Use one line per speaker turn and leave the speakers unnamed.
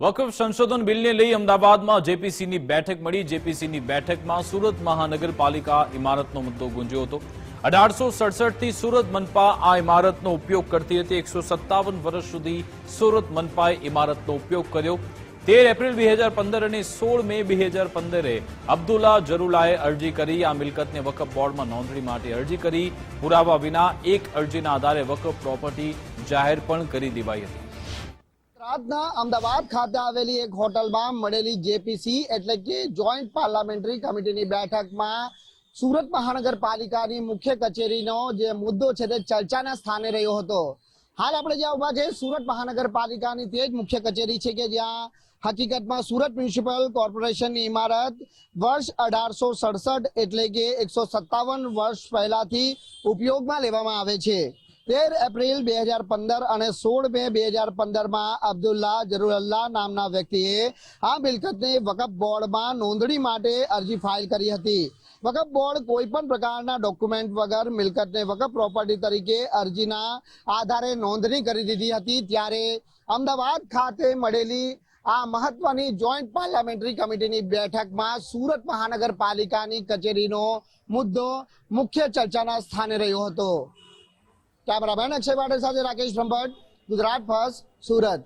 વકફ સંશોધન બિલને લઈ અમદાવાદમાં જેપીસીની બેઠક મળી. જેપીસીની બેઠકમાં સુરત મહાનગરપાલિકા ઇમારતનો મુદ્દો ગુંજ્યો હતો. અઢારસો સડસઠથી સુરત મનપા આ ઇમારતનો ઉપયોગ કરતી હતી. એકસો વર્ષ સુધી સુરત મનપાએ ઇમારતનો ઉપયોગ કર્યો. તેર એપ્રિલ બે હજાર પંદર અને સોળ મે બે હજાર પંદરે અબ્દુલ્લા જરુલાએ અરજી કરી. આ મિલકતને વકફ બોર્ડમાં નોંધણી માટે અરજી કરી. પુરાવા વિના એક અરજીના આધારે વકફ પ્રોપર્ટી જાહેર પણ કરી દેવાઈ હતી.
ગુજરાતના અમદાવાદ ખાતે આવેલી એક હોટલમાં મળેલી જેપીસી એટલે કે જોઈન્ટ પાર્લામેન્ટરી કમિટીની બેઠકમાં સુરત મહાનગરપાલિકાની મુખ્ય કચેરીનો જે મુદ્દો છે તે ચર્ચાના સ્થાને રહ્યો હતો. હાલ આપણે જ્યાં ઊભા છે સુરત મહાનગરપાલિકાની તે જ મુખ્ય કચેરી છે કે જ્યાં હકીકતમાં સુરત મ્યુનિસિપલ કોર્પોરેશનની ઇમારત વર્ષ અઢારસો સડસઠ એટલે કે એકસો સત્તાવન વર્ષ પહેલાથી ઉપયોગમાં લેવામાં આવે છે. તેર એપ્રિલ બે હજાર પંદર અને સોળ મે બે હજાર પંદરમાં અબ્દુલ્લા જરૂરલ્લા નામના વ્યક્તિએ આ મિલકતને વકફ બોર્ડમાં નોંધણી માટે અરજી ફાઇલ કરી હતી. વકફ બોર્ડ કોઈ પણ પ્રકારના ડોક્યુમેન્ટ વગર મિલકતને વકફ પ્રોપર્ટી તરીકે અરજીના આધારે નોંધણી કરી દીધી હતી ત્યારે અમદાવાદ ખાતે મળેલી આ મહત્વની જોઈન્ટ પાર્લામેન્ટરી કમિટીની બેઠકમાં સુરત મહાનગરપાલિકાની કચેરીનો મુદ્દો મુખ્ય ચર્ચાના સ્થાને રહ્યો હતો. કેમેરામેન અક્ષય પાટીલ સાથે રાકેશ બ્રહ્મભટ્ટ ગુજરાત ફર્સ્ટ સુરત.